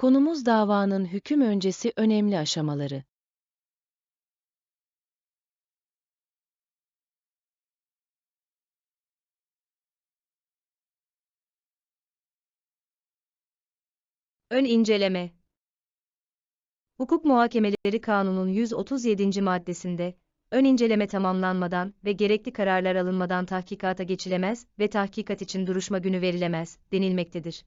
Konumuz davanın hüküm öncesi önemli aşamaları. Ön inceleme. Hukuk Muhakemeleri Kanunu'nun 137. maddesinde, ön inceleme tamamlanmadan ve gerekli kararlar alınmadan tahkikata geçilemez ve tahkikat için duruşma günü verilemez, denilmektedir.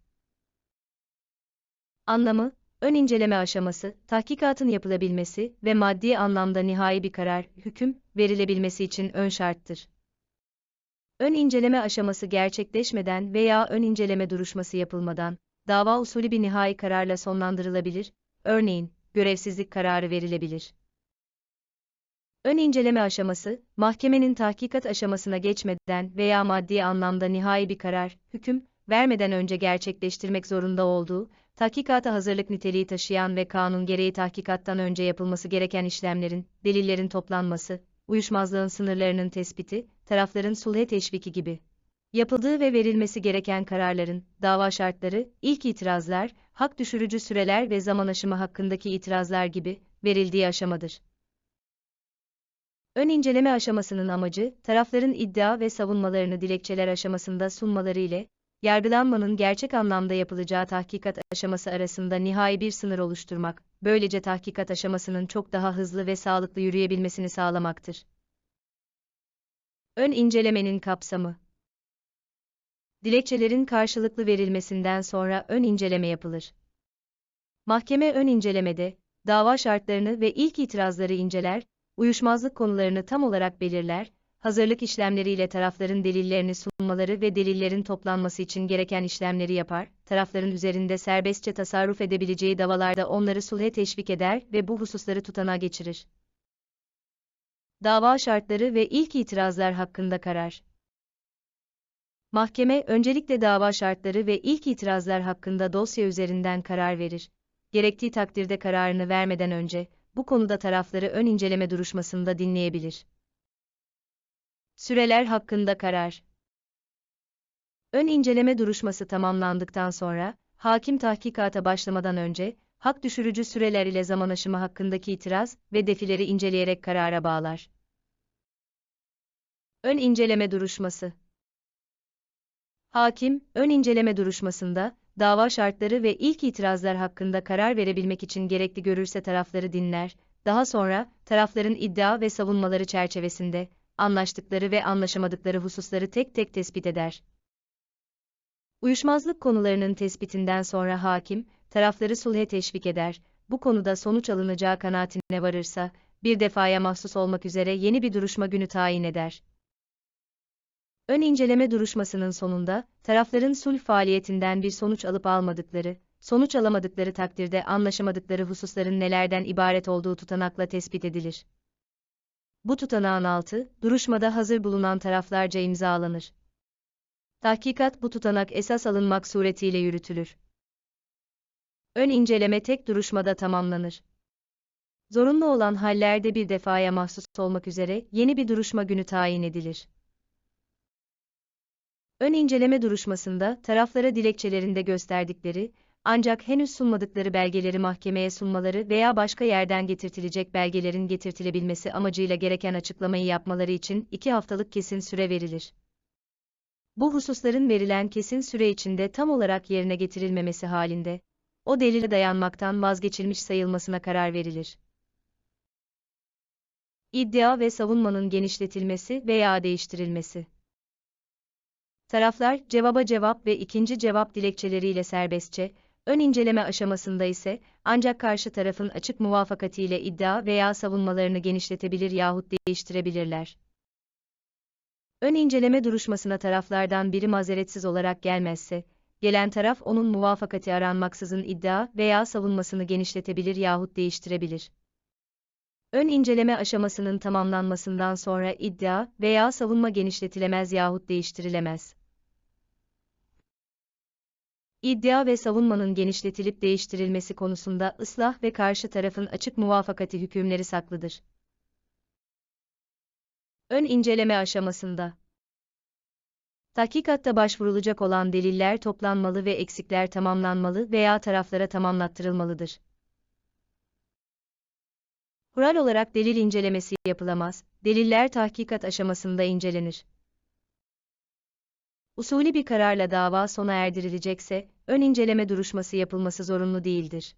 Anlamı, ön inceleme aşaması, tahkikatın yapılabilmesi ve maddi anlamda nihai bir karar, hüküm, verilebilmesi için ön şarttır. Ön inceleme aşaması gerçekleşmeden veya ön inceleme duruşması yapılmadan, dava usulü bir nihai kararla sonlandırılabilir, örneğin, görevsizlik kararı verilebilir. Ön inceleme aşaması, mahkemenin tahkikat aşamasına geçmeden veya maddi anlamda nihai bir karar, hüküm, vermeden önce gerçekleştirmek zorunda olduğu, tahkikata hazırlık niteliği taşıyan ve kanun gereği tahkikattan önce yapılması gereken işlemlerin, delillerin toplanması, uyuşmazlığın sınırlarının tespiti, tarafların sulhe teşviki gibi yapıldığı ve verilmesi gereken kararların, dava şartları, ilk itirazlar, hak düşürücü süreler ve zaman aşımı hakkındaki itirazlar gibi verildiği aşamadır. Ön inceleme aşamasının amacı, tarafların iddia ve savunmalarını dilekçeler aşamasında sunmaları ile, yargılanmanın gerçek anlamda yapılacağı tahkikat aşaması arasında nihai bir sınır oluşturmak, böylece tahkikat aşamasının çok daha hızlı ve sağlıklı yürüyebilmesini sağlamaktır. Ön incelemenin kapsamı Dilekçelerin karşılıklı verilmesinden sonra ön inceleme yapılır. Mahkeme ön incelemede, dava şartlarını ve ilk itirazları inceler, uyuşmazlık konularını tam olarak belirler, hazırlık işlemleriyle tarafların delillerini sunmaları ve delillerin toplanması için gereken işlemleri yapar, tarafların üzerinde serbestçe tasarruf edebileceği davalarda onları sulhe teşvik eder ve bu hususları tutanağa geçirir. Dava şartları ve ilk itirazlar hakkında karar. Mahkeme öncelikle dava şartları ve ilk itirazlar hakkında dosya üzerinden karar verir. Gerektiği takdirde kararını vermeden önce, bu konuda tarafları ön inceleme duruşmasında dinleyebilir. Süreler hakkında karar. Ön inceleme duruşması tamamlandıktan sonra, hakim tahkikata başlamadan önce, hak düşürücü süreler ile zaman aşımı hakkındaki itiraz ve defileri inceleyerek karara bağlar. Ön inceleme duruşması Hakim, ön inceleme duruşmasında, dava şartları ve ilk itirazlar hakkında karar verebilmek için gerekli görürse tarafları dinler, daha sonra, tarafların iddia ve savunmaları çerçevesinde, anlaştıkları ve anlaşamadıkları hususları tek tek tespit eder. Uyuşmazlık konularının tespitinden sonra hakim, tarafları sulhe teşvik eder, bu konuda sonuç alınacağı kanaatine varırsa, bir defaya mahsus olmak üzere yeni bir duruşma günü tayin eder. Ön inceleme duruşmasının sonunda, tarafların sulh faaliyetinden bir sonuç alıp almadıkları, sonuç alamadıkları takdirde anlaşamadıkları hususların nelerden ibaret olduğu tutanakla tespit edilir. Bu tutanağın altı, duruşmada hazır bulunan taraflarca imzalanır. Tahkikat bu tutanak esas alınmak suretiyle yürütülür. Ön inceleme tek duruşmada tamamlanır. Zorunlu olan hallerde bir defaya mahsus olmak üzere yeni bir duruşma günü tayin edilir. Ön inceleme duruşmasında taraflara dilekçelerinde gösterdikleri, ancak henüz sunmadıkları belgeleri mahkemeye sunmaları veya başka yerden getirtilecek belgelerin getirtilebilmesi amacıyla gereken açıklamayı yapmaları için iki haftalık kesin süre verilir. Bu hususların verilen kesin süre içinde tam olarak yerine getirilmemesi halinde, o delile dayanmaktan vazgeçilmiş sayılmasına karar verilir. İddia ve savunmanın genişletilmesi veya değiştirilmesi Taraflar, cevaba cevap ve ikinci cevap dilekçeleriyle serbestçe, ön inceleme aşamasında ise, ancak karşı tarafın açık muvafakatiyle iddia veya savunmalarını genişletebilir yahut değiştirebilirler. Ön inceleme duruşmasına taraflardan biri mazeretsiz olarak gelmezse, gelen taraf onun muvafakati aranmaksızın iddia veya savunmasını genişletebilir yahut değiştirebilir. Ön inceleme aşamasının tamamlanmasından sonra iddia veya savunma genişletilemez yahut değiştirilemez. İddia ve savunmanın genişletilip değiştirilmesi konusunda ıslah ve karşı tarafın açık muvafakati hükümleri saklıdır. Ön inceleme aşamasında Tahkikatta başvurulacak olan deliller toplanmalı ve eksikler tamamlanmalı veya taraflara tamamlattırılmalıdır. Kural olarak delil incelemesi yapılamaz, deliller tahkikat aşamasında incelenir. Usulü bir kararla dava sona erdirilecekse, ön inceleme duruşması yapılması zorunlu değildir.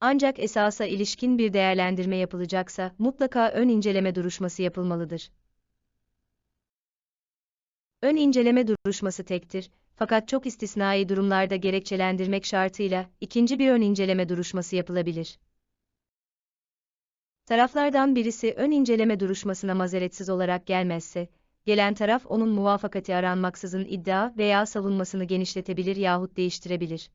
Ancak esasa ilişkin bir değerlendirme yapılacaksa, mutlaka ön inceleme duruşması yapılmalıdır. Ön inceleme duruşması tektir, fakat çok istisnai durumlarda gerekçelendirmek şartıyla, ikinci bir ön inceleme duruşması yapılabilir. Taraflardan birisi ön inceleme duruşmasına mazeretsiz olarak gelmezse, gelen taraf onun muvafakati aranmaksızın iddia veya savunmasını genişletebilir yahut değiştirebilir.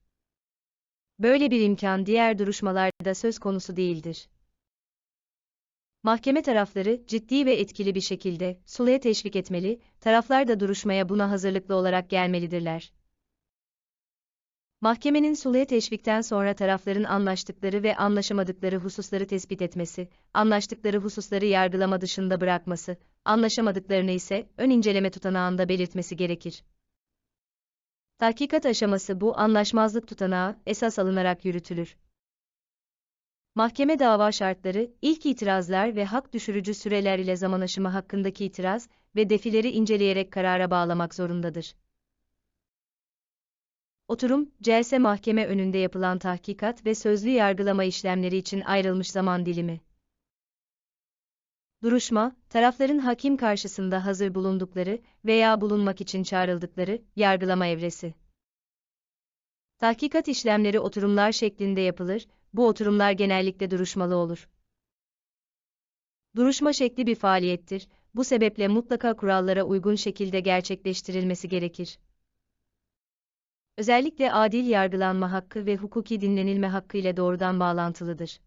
Böyle bir imkan diğer duruşmalarda söz konusu değildir. Mahkeme tarafları ciddi ve etkili bir şekilde suluya teşvik etmeli, taraflar da duruşmaya buna hazırlıklı olarak gelmelidirler. Mahkemenin suluya teşvikten sonra tarafların anlaştıkları ve anlaşamadıkları hususları tespit etmesi, anlaştıkları hususları yargılama dışında bırakması, anlaşamadıklarını ise ön inceleme tutanağında belirtmesi gerekir. Tahkikat aşaması bu anlaşmazlık tutanağı esas alınarak yürütülür. Mahkeme dava şartları, ilk itirazlar ve hak düşürücü süreler ile zaman aşımı hakkındaki itiraz ve defileri inceleyerek karara bağlamak zorundadır. Oturum, celse mahkeme önünde yapılan tahkikat ve sözlü yargılama işlemleri için ayrılmış zaman dilimi. Duruşma, tarafların hakim karşısında hazır bulundukları veya bulunmak için çağrıldıkları yargılama evresi. Tahkikat işlemleri oturumlar şeklinde yapılır, bu oturumlar genellikle duruşmalı olur. Duruşma şekli bir faaliyettir, bu sebeple mutlaka kurallara uygun şekilde gerçekleştirilmesi gerekir. Özellikle adil yargılanma hakkı ve hukuki dinlenilme hakkı ile doğrudan bağlantılıdır.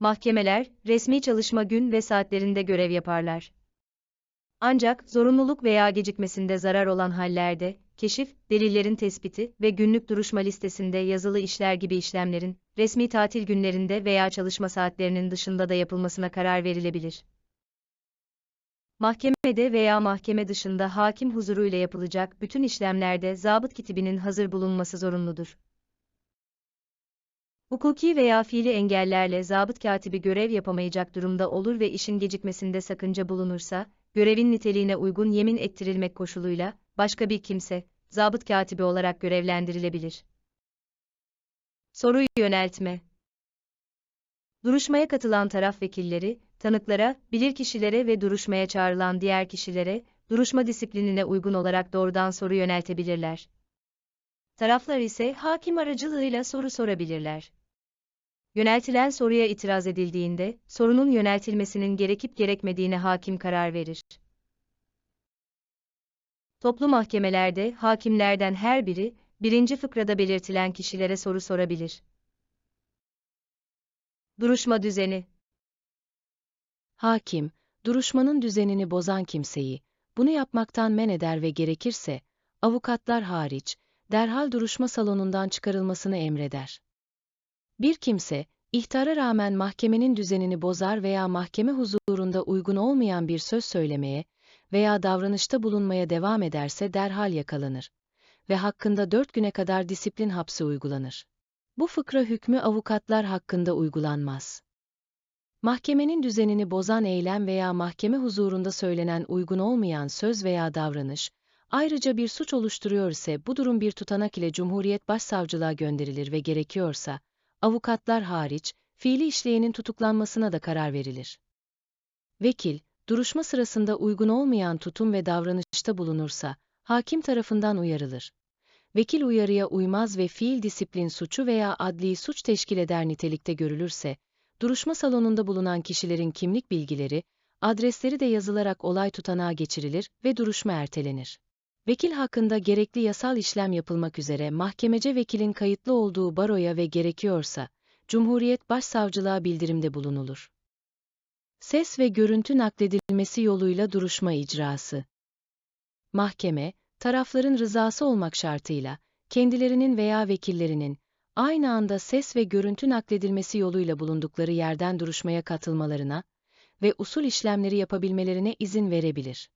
Mahkemeler, resmi çalışma gün ve saatlerinde görev yaparlar. Ancak, zorunluluk veya gecikmesinde zarar olan hallerde, keşif, delillerin tespiti ve günlük duruşma listesinde yazılı işler gibi işlemlerin, resmi tatil günlerinde veya çalışma saatlerinin dışında da yapılmasına karar verilebilir. Mahkemede veya mahkeme dışında hakim huzuruyla yapılacak bütün işlemlerde zabıt kitibinin hazır bulunması zorunludur. Hukuki veya fiili engellerle zabıt katibi görev yapamayacak durumda olur ve işin gecikmesinde sakınca bulunursa, görevin niteliğine uygun yemin ettirilmek koşuluyla, başka bir kimse, zabıt katibi olarak görevlendirilebilir. Soruyu yöneltme Duruşmaya katılan taraf vekilleri, tanıklara, bilirkişilere ve duruşmaya çağrılan diğer kişilere, duruşma disiplinine uygun olarak doğrudan soru yöneltebilirler. Taraflar ise hakim aracılığıyla soru sorabilirler. Yöneltilen soruya itiraz edildiğinde, sorunun yöneltilmesinin gerekip gerekmediğine hakim karar verir. Toplu mahkemelerde hakimlerden her biri, birinci fıkrada belirtilen kişilere soru sorabilir. Duruşma düzeni Hakim, duruşmanın düzenini bozan kimseyi, bunu yapmaktan men eder ve gerekirse, avukatlar hariç, derhal duruşma salonundan çıkarılmasını emreder. Bir kimse, ihtara rağmen mahkemenin düzenini bozar veya mahkeme huzurunda uygun olmayan bir söz söylemeye veya davranışta bulunmaya devam ederse derhal yakalanır ve hakkında dört güne kadar disiplin hapsi uygulanır. Bu fıkra hükmü avukatlar hakkında uygulanmaz. Mahkemenin düzenini bozan eylem veya mahkeme huzurunda söylenen uygun olmayan söz veya davranış, ayrıca bir suç oluşturuyor ise bu durum bir tutanak ile Cumhuriyet Başsavcılığa gönderilir ve gerekiyorsa, avukatlar hariç, fiili işleyenin tutuklanmasına da karar verilir. Vekil, duruşma sırasında uygun olmayan tutum ve davranışta bulunursa, hakim tarafından uyarılır. Vekil uyarıya uymaz ve fiil disiplin suçu veya adli suç teşkil eder nitelikte görülürse, duruşma salonunda bulunan kişilerin kimlik bilgileri, adresleri de yazılarak olay tutanağa geçirilir ve duruşma ertelenir. Vekil hakkında gerekli yasal işlem yapılmak üzere mahkemece vekilin kayıtlı olduğu baroya ve gerekiyorsa, Cumhuriyet Başsavcılığa bildirimde bulunulur. Ses ve görüntü nakledilmesi yoluyla duruşma icrası. Mahkeme, tarafların rızası olmak şartıyla, kendilerinin veya vekillerinin, aynı anda ses ve görüntü nakledilmesi yoluyla bulundukları yerden duruşmaya katılmalarına ve usul işlemleri yapabilmelerine izin verebilir.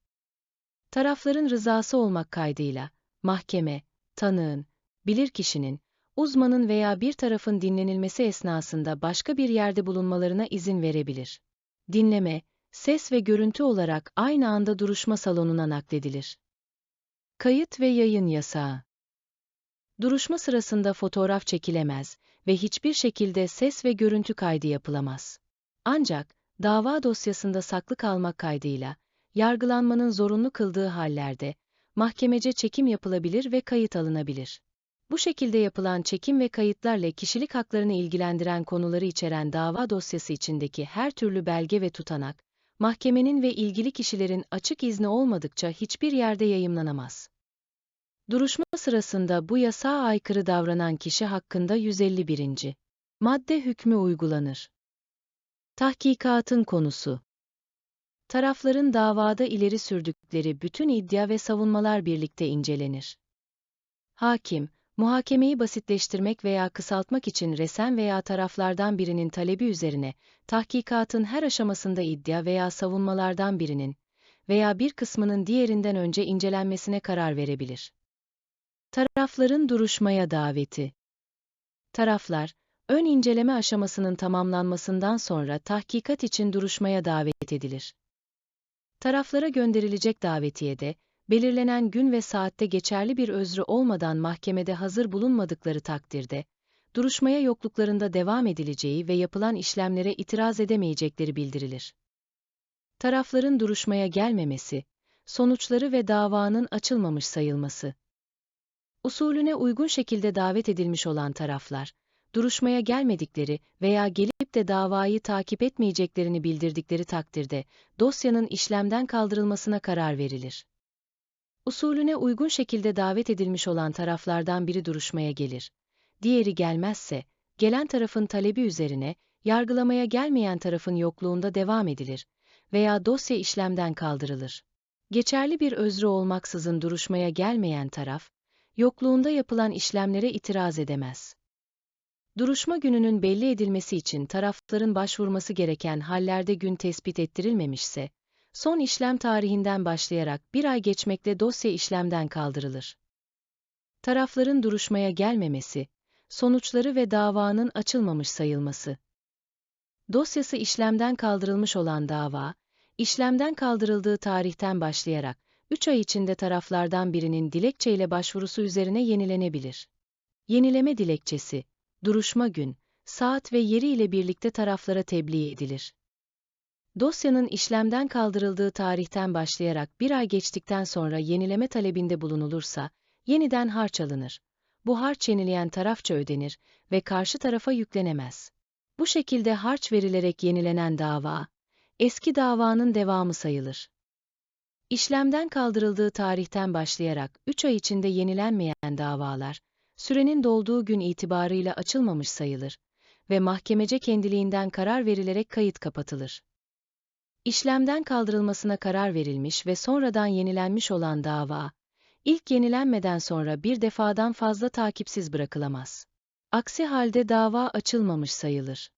Tarafların rızası olmak kaydıyla, mahkeme, tanığın, bilirkişinin, uzmanın veya bir tarafın dinlenilmesi esnasında başka bir yerde bulunmalarına izin verebilir. Dinleme, ses ve görüntü olarak aynı anda duruşma salonuna nakledilir. Kayıt ve yayın yasağı Duruşma sırasında fotoğraf çekilemez ve hiçbir şekilde ses ve görüntü kaydı yapılamaz. Ancak, dava dosyasında saklı kalmak kaydıyla, yargılanmanın zorunlu kıldığı hallerde, mahkemece çekim yapılabilir ve kayıt alınabilir. Bu şekilde yapılan çekim ve kayıtlarla kişilik haklarını ilgilendiren konuları içeren dava dosyası içindeki her türlü belge ve tutanak, mahkemenin ve ilgili kişilerin açık izni olmadıkça hiçbir yerde yayımlanamaz. Duruşma sırasında bu yasağa aykırı davranan kişi hakkında 151. madde hükmü uygulanır. Tahkikatın konusu Tarafların davada ileri sürdükleri bütün iddia ve savunmalar birlikte incelenir. Hakim, muhakemeyi basitleştirmek veya kısaltmak için resen veya taraflardan birinin talebi üzerine, tahkikatın her aşamasında iddia veya savunmalardan birinin veya bir kısmının diğerinden önce incelenmesine karar verebilir. Tarafların duruşmaya daveti Taraflar, ön inceleme aşamasının tamamlanmasından sonra tahkikat için duruşmaya davet edilir. Taraflara gönderilecek davetiyede, belirlenen gün ve saatte geçerli bir özrü olmadan mahkemede hazır bulunmadıkları takdirde, duruşmaya yokluklarında devam edileceği ve yapılan işlemlere itiraz edemeyecekleri bildirilir. Tarafların duruşmaya gelmemesi, sonuçları ve davanın açılmamış sayılması. Usulüne uygun şekilde davet edilmiş olan taraflar, duruşmaya gelmedikleri veya gelip de davayı takip etmeyeceklerini bildirdikleri takdirde, dosyanın işlemden kaldırılmasına karar verilir. Usulüne uygun şekilde davet edilmiş olan taraflardan biri duruşmaya gelir. Diğeri gelmezse, gelen tarafın talebi üzerine, yargılamaya gelmeyen tarafın yokluğunda devam edilir veya dosya işlemden kaldırılır. Geçerli bir özrü olmaksızın duruşmaya gelmeyen taraf, yokluğunda yapılan işlemlere itiraz edemez. Duruşma gününün belli edilmesi için tarafların başvurması gereken hallerde gün tespit ettirilmemişse, son işlem tarihinden başlayarak bir ay geçmekle dosya işlemden kaldırılır. Tarafların duruşmaya gelmemesi, sonuçları ve davanın açılmamış sayılması. Dosyası işlemden kaldırılmış olan dava, işlemden kaldırıldığı tarihten başlayarak 3 ay içinde taraflardan birinin dilekçeyle başvurusu üzerine yenilenebilir. Yenileme dilekçesi, duruşma gün, saat ve yeri ile birlikte taraflara tebliğ edilir. Dosyanın işlemden kaldırıldığı tarihten başlayarak bir ay geçtikten sonra yenileme talebinde bulunulursa, yeniden harç alınır. Bu harç yenileyen tarafça ödenir ve karşı tarafa yüklenemez. Bu şekilde harç verilerek yenilenen dava, eski davanın devamı sayılır. İşlemden kaldırıldığı tarihten başlayarak 3 ay içinde yenilenmeyen davalar, sürenin dolduğu gün itibarıyla açılmamış sayılır ve mahkemece kendiliğinden karar verilerek kayıt kapatılır. İşlemden kaldırılmasına karar verilmiş ve sonradan yenilenmiş olan dava, ilk yenilenmeden sonra bir defadan fazla takipsiz bırakılamaz. Aksi halde dava açılmamış sayılır.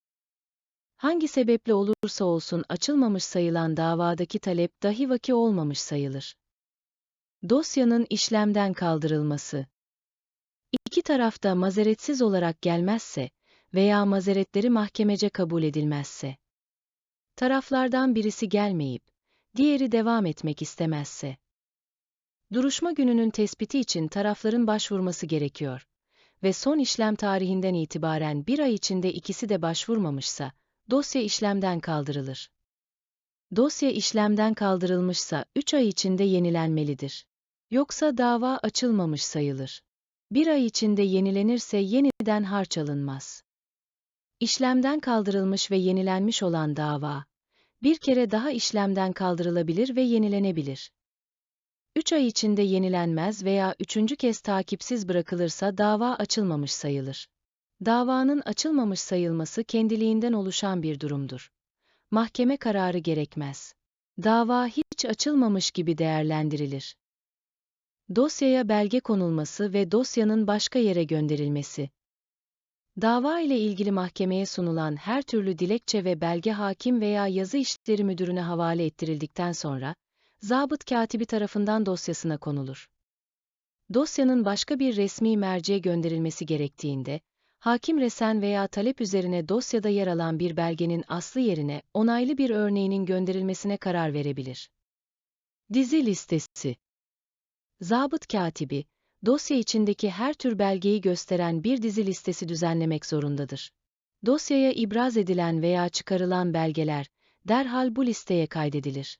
Hangi sebeple olursa olsun açılmamış sayılan davadaki talep dahi vaki olmamış sayılır. Dosyanın işlemden kaldırılması. İki tarafta mazeretsiz olarak gelmezse veya mazeretleri mahkemece kabul edilmezse, taraflardan birisi gelmeyip, diğeri devam etmek istemezse, duruşma gününün tespiti için tarafların başvurması gerekiyor ve son işlem tarihinden itibaren bir ay içinde ikisi de başvurmamışsa, dosya işlemden kaldırılır. Dosya işlemden kaldırılmışsa 3 ay içinde yenilenmelidir. Yoksa dava açılmamış sayılır. Bir ay içinde yenilenirse yeniden harç alınmaz. İşlemden kaldırılmış ve yenilenmiş olan dava, bir kere daha işlemden kaldırılabilir ve yenilenebilir. Üç ay içinde yenilenmez veya üçüncü kez takipsiz bırakılırsa dava açılmamış sayılır. Davanın açılmamış sayılması kendiliğinden oluşan bir durumdur. Mahkeme kararı gerekmez. Dava hiç açılmamış gibi değerlendirilir. Dosyaya belge konulması ve dosyanın başka yere gönderilmesi. Dava ile ilgili mahkemeye sunulan her türlü dilekçe ve belge hakim veya yazı işleri müdürüne havale ettirildikten sonra, zabıt katibi tarafından dosyasına konulur. Dosyanın başka bir resmi merceğe gönderilmesi gerektiğinde, hakim resen veya talep üzerine dosyada yer alan bir belgenin aslı yerine onaylı bir örneğinin gönderilmesine karar verebilir. Dizi listesi Zabıt katibi, dosya içindeki her tür belgeyi gösteren bir dizi listesi düzenlemek zorundadır. Dosyaya ibraz edilen veya çıkarılan belgeler, derhal bu listeye kaydedilir.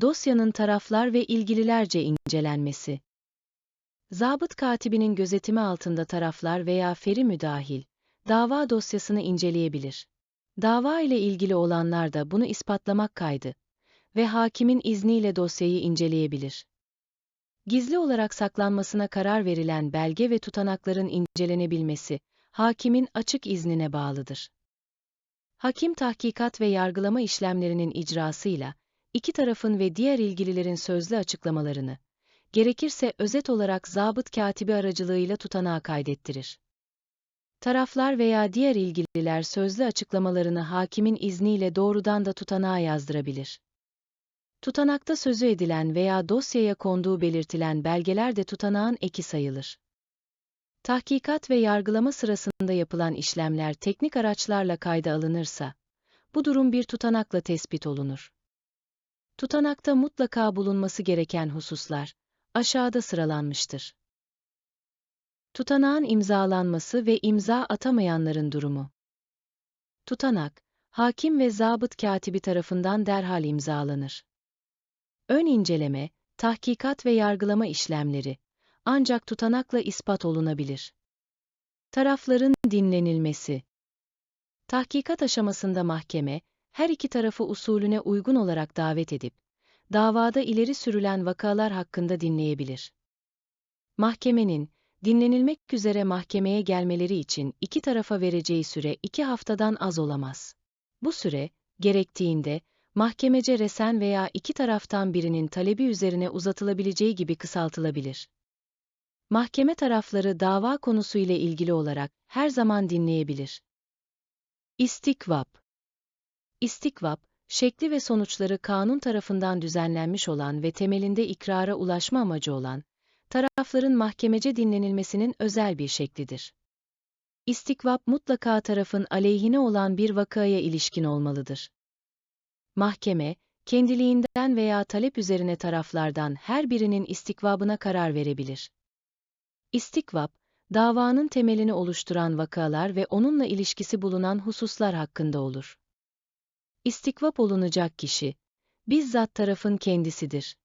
Dosyanın taraflar ve ilgililerce incelenmesi Zabıt katibinin gözetimi altında taraflar veya feri müdahil, dava dosyasını inceleyebilir. Dava ile ilgili olanlar da bunu ispatlamak kaydı ve hakimin izniyle dosyayı inceleyebilir. Gizli olarak saklanmasına karar verilen belge ve tutanakların incelenebilmesi, hakimin açık iznine bağlıdır. Hakim tahkikat ve yargılama işlemlerinin icrasıyla, iki tarafın ve diğer ilgililerin sözlü açıklamalarını, gerekirse özet olarak zabıt katibi aracılığıyla tutanağa kaydettirir. Taraflar veya diğer ilgililer sözlü açıklamalarını hakimin izniyle doğrudan da tutanağa yazdırabilir. Tutanakta sözü edilen veya dosyaya konduğu belirtilen belgeler de tutanağın eki sayılır. Tahkikat ve yargılama sırasında yapılan işlemler teknik araçlarla kayda alınırsa, bu durum bir tutanakla tespit olunur. Tutanakta mutlaka bulunması gereken hususlar, aşağıda sıralanmıştır. Tutanağın imzalanması ve imza atamayanların durumu. Tutanak, hakim ve zabıt katibi tarafından derhal imzalanır. Ön inceleme, tahkikat ve yargılama işlemleri ancak tutanakla ispat olunabilir. Tarafların dinlenilmesi. Tahkikat aşamasında mahkeme, her iki tarafı usulüne uygun olarak davet edip, davada ileri sürülen vakalar hakkında dinleyebilir. Mahkemenin, dinlenilmek üzere mahkemeye gelmeleri için iki tarafa vereceği süre iki haftadan az olamaz. Bu süre, gerektiğinde, mahkemece resen veya iki taraftan birinin talebi üzerine uzatılabileceği gibi kısaltılabilir. Mahkeme tarafları dava konusu ile ilgili olarak her zaman dinleyebilir. İstikvap İstikvap, şekli ve sonuçları kanun tarafından düzenlenmiş olan ve temelinde ikrara ulaşma amacı olan, tarafların mahkemece dinlenilmesinin özel bir şeklidir. İstikvap mutlaka tarafın aleyhine olan bir vakaya ilişkin olmalıdır. Mahkeme, kendiliğinden veya talep üzerine taraflardan her birinin istikvabına karar verebilir. İstikvap, davanın temelini oluşturan vakalar ve onunla ilişkisi bulunan hususlar hakkında olur. İstikvap olunacak kişi, bizzat tarafın kendisidir.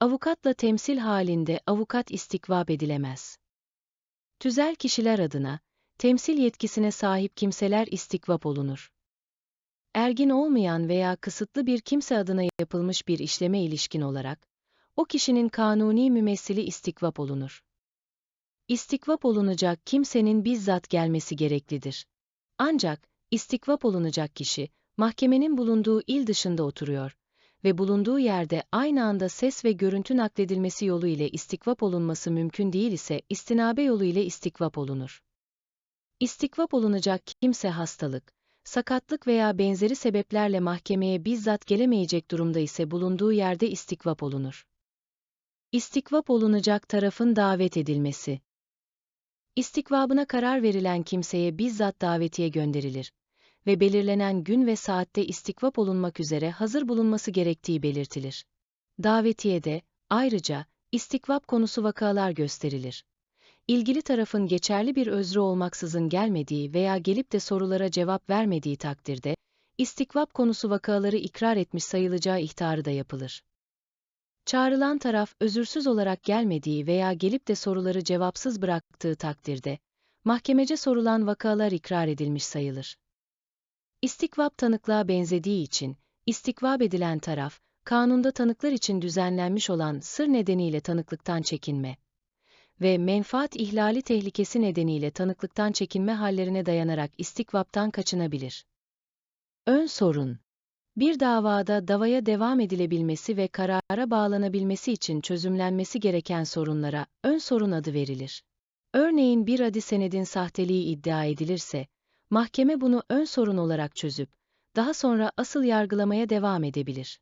Avukatla temsil halinde avukat istikvap edilemez. Tüzel kişiler adına, temsil yetkisine sahip kimseler istikvap olunur. Ergin olmayan veya kısıtlı bir kimse adına yapılmış bir işleme ilişkin olarak, o kişinin kanuni mümessili istikvap olunur. İstikvap olunacak kimsenin bizzat gelmesi gereklidir. Ancak, istikvap olunacak kişi, mahkemenin bulunduğu il dışında oturuyor ve bulunduğu yerde aynı anda ses ve görüntü nakledilmesi yolu ile istikvap olunması mümkün değil ise istinabe yolu ile istikvap olunur. İstikvap olunacak kimse hastalık, sakatlık veya benzeri sebeplerle mahkemeye bizzat gelemeyecek durumda ise bulunduğu yerde istikvap olunur. İstikvap olunacak tarafın davet edilmesi. İstikvabına karar verilen kimseye bizzat davetiye gönderilir ve belirlenen gün ve saatte istikvap olunmak üzere hazır bulunması gerektiği belirtilir. Davetiyede, ayrıca, istikvap konusu vakalar gösterilir. İlgili tarafın geçerli bir özrü olmaksızın gelmediği veya gelip de sorulara cevap vermediği takdirde, istikvap konusu vakaları ikrar etmiş sayılacağı ihtarı da yapılır. Çağrılan taraf özürsüz olarak gelmediği veya gelip de soruları cevapsız bıraktığı takdirde, mahkemece sorulan vakalar ikrar edilmiş sayılır. İstikvap tanıklığa benzediği için, istikvap edilen taraf, kanunda tanıklar için düzenlenmiş olan sır nedeniyle tanıklıktan çekinme ve menfaat ihlali tehlikesi nedeniyle tanıklıktan çekinme hallerine dayanarak istikvaptan kaçınabilir. Ön sorun Bir davada davaya devam edilebilmesi ve karara bağlanabilmesi için çözümlenmesi gereken sorunlara ön sorun adı verilir. Örneğin bir adi senedin sahteliği iddia edilirse, mahkeme bunu ön sorun olarak çözüp, daha sonra asıl yargılamaya devam edebilir.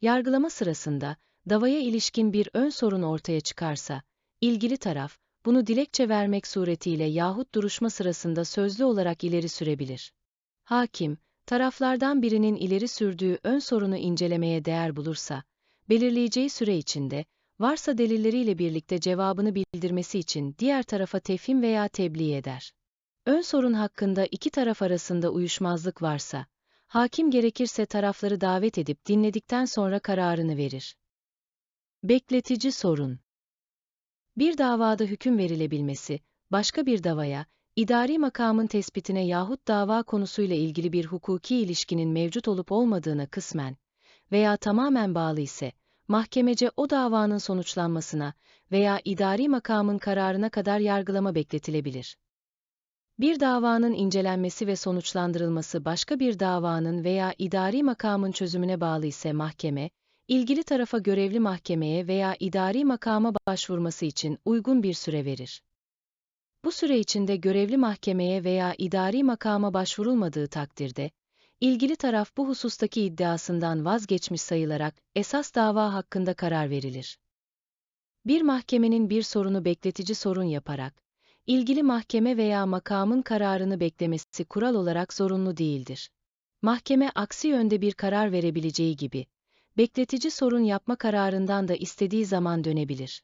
Yargılama sırasında, davaya ilişkin bir ön sorun ortaya çıkarsa, ilgili taraf, bunu dilekçe vermek suretiyle yahut duruşma sırasında sözlü olarak ileri sürebilir. Hakim, taraflardan birinin ileri sürdüğü ön sorunu incelemeye değer bulursa, belirleyeceği süre içinde, varsa delilleriyle birlikte cevabını bildirmesi için diğer tarafa tefhim veya tebliğ eder. Ön sorun hakkında iki taraf arasında uyuşmazlık varsa, hakim gerekirse tarafları davet edip dinledikten sonra kararını verir. Bekletici sorun Bir davada hüküm verilebilmesi, başka bir davaya, idari makamın tespitine yahut dava konusuyla ilgili bir hukuki ilişkinin mevcut olup olmadığına kısmen veya tamamen bağlı ise, mahkemece o davanın sonuçlanmasına veya idari makamın kararına kadar yargılama bekletilebilir. Bir davanın incelenmesi ve sonuçlandırılması başka bir davanın veya idari makamın çözümüne bağlı ise mahkeme, ilgili tarafa görevli mahkemeye veya idari makama başvurması için uygun bir süre verir. Bu süre içinde görevli mahkemeye veya idari makama başvurulmadığı takdirde, ilgili taraf bu husustaki iddiasından vazgeçmiş sayılarak esas dava hakkında karar verilir. Bir mahkemenin bir sorunu bekletici sorun yaparak, ilgili mahkeme veya makamın kararını beklemesi kural olarak zorunlu değildir. Mahkeme aksi yönde bir karar verebileceği gibi, bekletici sorun yapma kararından da istediği zaman dönebilir.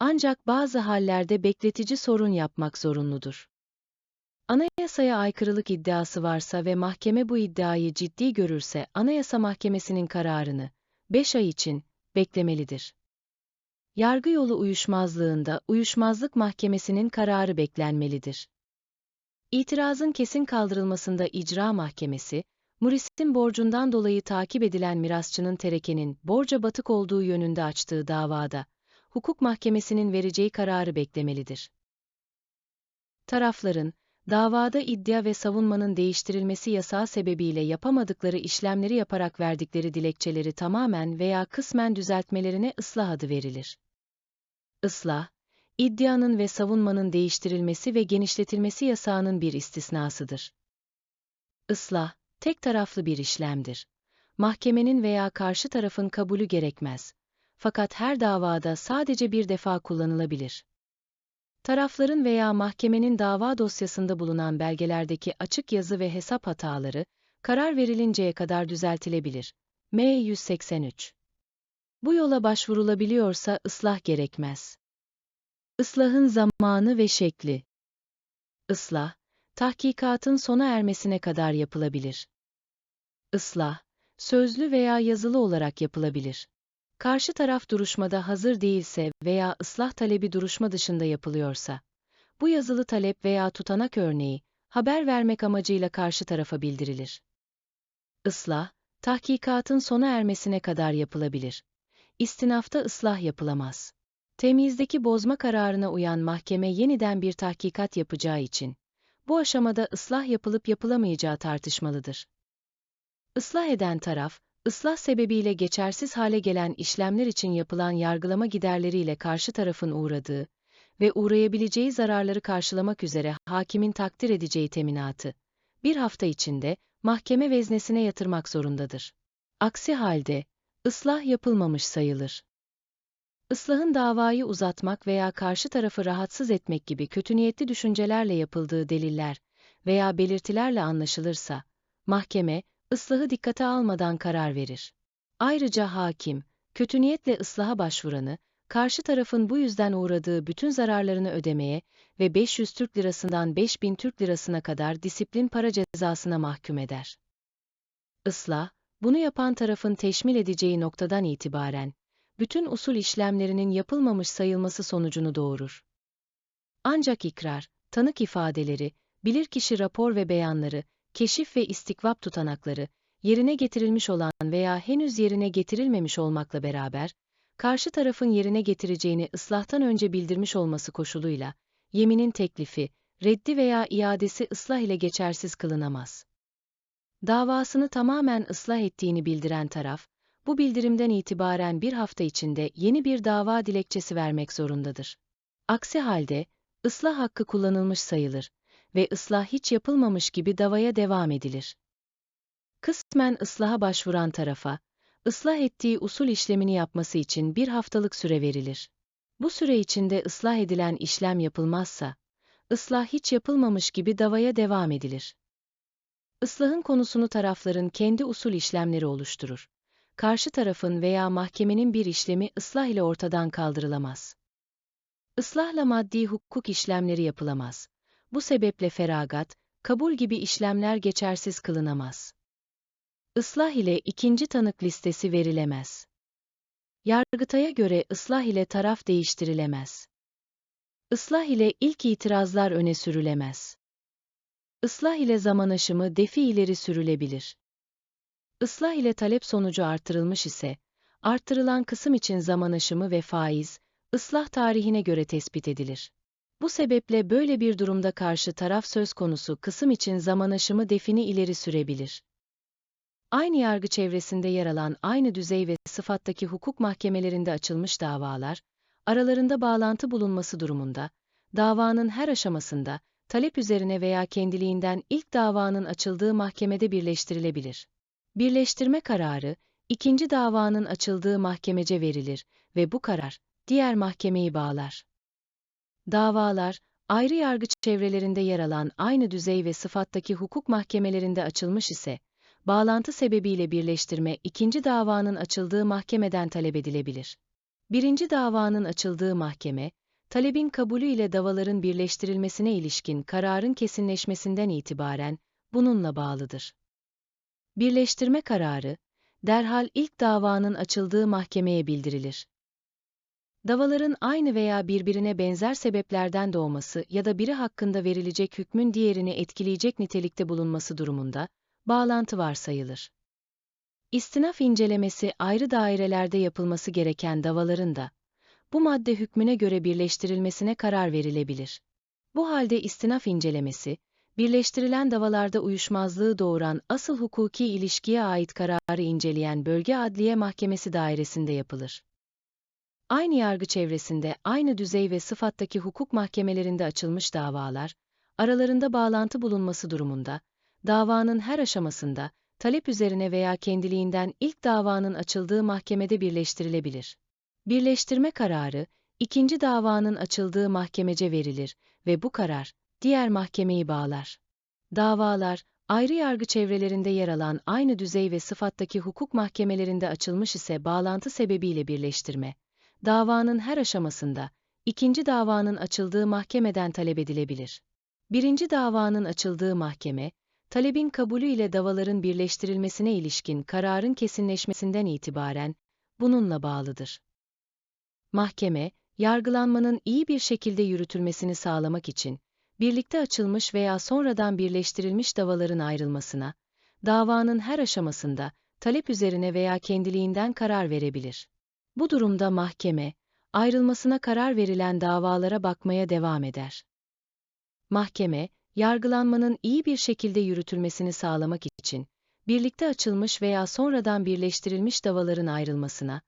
Ancak bazı hallerde bekletici sorun yapmak zorunludur. Anayasaya aykırılık iddiası varsa ve mahkeme bu iddiayı ciddi görürse Anayasa Mahkemesi'nin kararını 5 ay için beklemelidir. Yargı yolu uyuşmazlığında uyuşmazlık mahkemesinin kararı beklenmelidir. İtirazın kesin kaldırılmasında icra mahkemesi, Muris'in borcundan dolayı takip edilen mirasçının terekenin borca batık olduğu yönünde açtığı davada, hukuk mahkemesinin vereceği kararı beklemelidir. Tarafların, davada iddia ve savunmanın değiştirilmesi yasağı sebebiyle yapamadıkları işlemleri yaparak verdikleri dilekçeleri tamamen veya kısmen düzeltmelerine ıslah adı verilir. Islah, iddianın ve savunmanın değiştirilmesi ve genişletilmesi yasağının bir istisnasıdır. Islah, tek taraflı bir işlemdir. Mahkemenin veya karşı tarafın kabulü gerekmez. Fakat her davada sadece bir defa kullanılabilir. Tarafların veya mahkemenin dava dosyasında bulunan belgelerdeki açık yazı ve hesap hataları, karar verilinceye kadar düzeltilebilir. M 183 Bu yola başvurulabiliyorsa ıslah gerekmez. Islahın zamanı ve şekli Islah, tahkikatın sona ermesine kadar yapılabilir. Islah, sözlü veya yazılı olarak yapılabilir. Karşı taraf duruşmada hazır değilse veya ıslah talebi duruşma dışında yapılıyorsa, bu yazılı talep veya tutanak örneği, haber vermek amacıyla karşı tarafa bildirilir. Islah, tahkikatın sona ermesine kadar yapılabilir. İstinafta ıslah yapılamaz. Temizdeki bozma kararına uyan mahkeme yeniden bir tahkikat yapacağı için, bu aşamada ıslah yapılıp yapılamayacağı tartışmalıdır. Islah eden taraf, ıslah sebebiyle geçersiz hale gelen işlemler için yapılan yargılama giderleriyle karşı tarafın uğradığı ve uğrayabileceği zararları karşılamak üzere hakimin takdir edeceği teminatı, bir hafta içinde mahkeme veznesine yatırmak zorundadır. Aksi halde, ıslah yapılmamış sayılır. Islahın davayı uzatmak veya karşı tarafı rahatsız etmek gibi kötü niyetli düşüncelerle yapıldığı deliller veya belirtilerle anlaşılırsa, mahkeme, ıslahı dikkate almadan karar verir. Ayrıca hakim, kötü niyetle ıslaha başvuranı, karşı tarafın bu yüzden uğradığı bütün zararlarını ödemeye ve 500 Türk lirasından 5000 Türk lirasına kadar disiplin para cezasına mahkum eder. Islah, bunu yapan tarafın teşmil edeceği noktadan itibaren, bütün usul işlemlerinin yapılmamış sayılması sonucunu doğurur. Ancak ikrar, tanık ifadeleri, bilirkişi rapor ve beyanları, keşif ve istikvap tutanakları, yerine getirilmiş olan veya henüz yerine getirilmemiş olmakla beraber, karşı tarafın yerine getireceğini ıslahtan önce bildirmiş olması koşuluyla, yeminin teklifi, reddi veya iadesi ıslah ile geçersiz kılınamaz. Davasını tamamen ıslah ettiğini bildiren taraf, bu bildirimden itibaren bir hafta içinde yeni bir dava dilekçesi vermek zorundadır. Aksi halde, ıslah hakkı kullanılmış sayılır ve ıslah hiç yapılmamış gibi davaya devam edilir. Kısmen ıslaha başvuran tarafa, ıslah ettiği usul işlemini yapması için bir haftalık süre verilir. Bu süre içinde ıslah edilen işlem yapılmazsa, ıslah hiç yapılmamış gibi davaya devam edilir. Islahın konusunu tarafların kendi usul işlemleri oluşturur. Karşı tarafın veya mahkemenin bir işlemi ıslah ile ortadan kaldırılamaz. Islahla maddi hukuk işlemleri yapılamaz. Bu sebeple feragat, kabul gibi işlemler geçersiz kılınamaz. Islah ile ikinci tanık listesi verilemez. Yargıtay'a göre ıslah ile taraf değiştirilemez. Islah ile ilk itirazlar öne sürülemez. Islah ile zaman aşımı defi ileri sürülebilir. Islah ile talep sonucu artırılmış ise, artırılan kısım için zaman aşımı ve faiz, ıslah tarihine göre tespit edilir. Bu sebeple böyle bir durumda karşı taraf söz konusu kısım için zaman aşımı defini ileri sürebilir. Aynı yargı çevresinde yer alan aynı düzey ve sıfattaki hukuk mahkemelerinde açılmış davalar, aralarında bağlantı bulunması durumunda, davanın her aşamasında, talep üzerine veya kendiliğinden ilk davanın açıldığı mahkemede birleştirilebilir. Birleştirme kararı, ikinci davanın açıldığı mahkemece verilir ve bu karar, diğer mahkemeyi bağlar. Davalar, ayrı yargı çevrelerinde yer alan aynı düzey ve sıfattaki hukuk mahkemelerinde açılmış ise, bağlantı sebebiyle birleştirme ikinci davanın açıldığı mahkemeden talep edilebilir. Birinci davanın açıldığı mahkeme, talebin kabulü ile davaların birleştirilmesine ilişkin kararın kesinleşmesinden itibaren bununla bağlıdır. Birleştirme kararı, derhal ilk davanın açıldığı mahkemeye bildirilir. Davaların aynı veya birbirine benzer sebeplerden doğması ya da biri hakkında verilecek hükmün diğerini etkileyecek nitelikte bulunması durumunda, bağlantı varsayılır. İstinaf incelemesi ayrı dairelerde yapılması gereken davaların da, bu madde hükmüne göre birleştirilmesine karar verilebilir. Bu halde istinaf incelemesi, birleştirilen davalarda uyuşmazlığı doğuran asıl hukuki ilişkiye ait kararı inceleyen Bölge Adliye Mahkemesi dairesinde yapılır. Aynı yargı çevresinde aynı düzey ve sıfattaki hukuk mahkemelerinde açılmış davalar, aralarında bağlantı bulunması durumunda, davanın her aşamasında, talep üzerine veya kendiliğinden ilk davanın açıldığı mahkemede birleştirilebilir. Birleştirme kararı, ikinci davanın açıldığı mahkemece verilir ve bu karar, diğer mahkemeyi bağlar. Davalar, ayrı yargı çevrelerinde yer alan aynı düzey ve sıfattaki hukuk mahkemelerinde açılmış ise bağlantı sebebiyle birleştirme, davanın her aşamasında, ikinci davanın açıldığı mahkemeden talep edilebilir. Birinci davanın açıldığı mahkeme, talebin kabulü ile davaların birleştirilmesine ilişkin kararın kesinleşmesinden itibaren bununla bağlıdır. Mahkeme, yargılanmanın iyi bir şekilde yürütülmesini sağlamak için, birlikte açılmış veya sonradan birleştirilmiş davaların ayrılmasına, davanın her aşamasında, talep üzerine veya kendiliğinden karar verebilir. Bu durumda mahkeme, ayrılmasına karar verilen davalara bakmaya devam eder. Mahkeme, yargılanmanın iyi bir şekilde yürütülmesini sağlamak için, birlikte açılmış veya sonradan birleştirilmiş davaların ayrılmasına,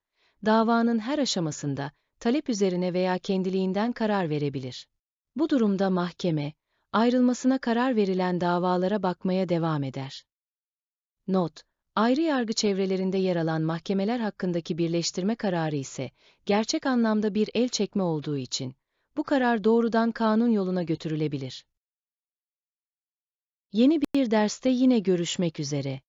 davanın her aşamasında, talep üzerine veya kendiliğinden karar verebilir. Bu durumda mahkeme, ayrılmasına karar verilen davalara bakmaya devam eder. Not: Ayrı yargı çevrelerinde yer alan mahkemeler hakkındaki birleştirme kararı ise gerçek anlamda bir el çekme olduğu için bu karar doğrudan kanun yoluna götürülebilir. Yeni bir derste yine görüşmek üzere.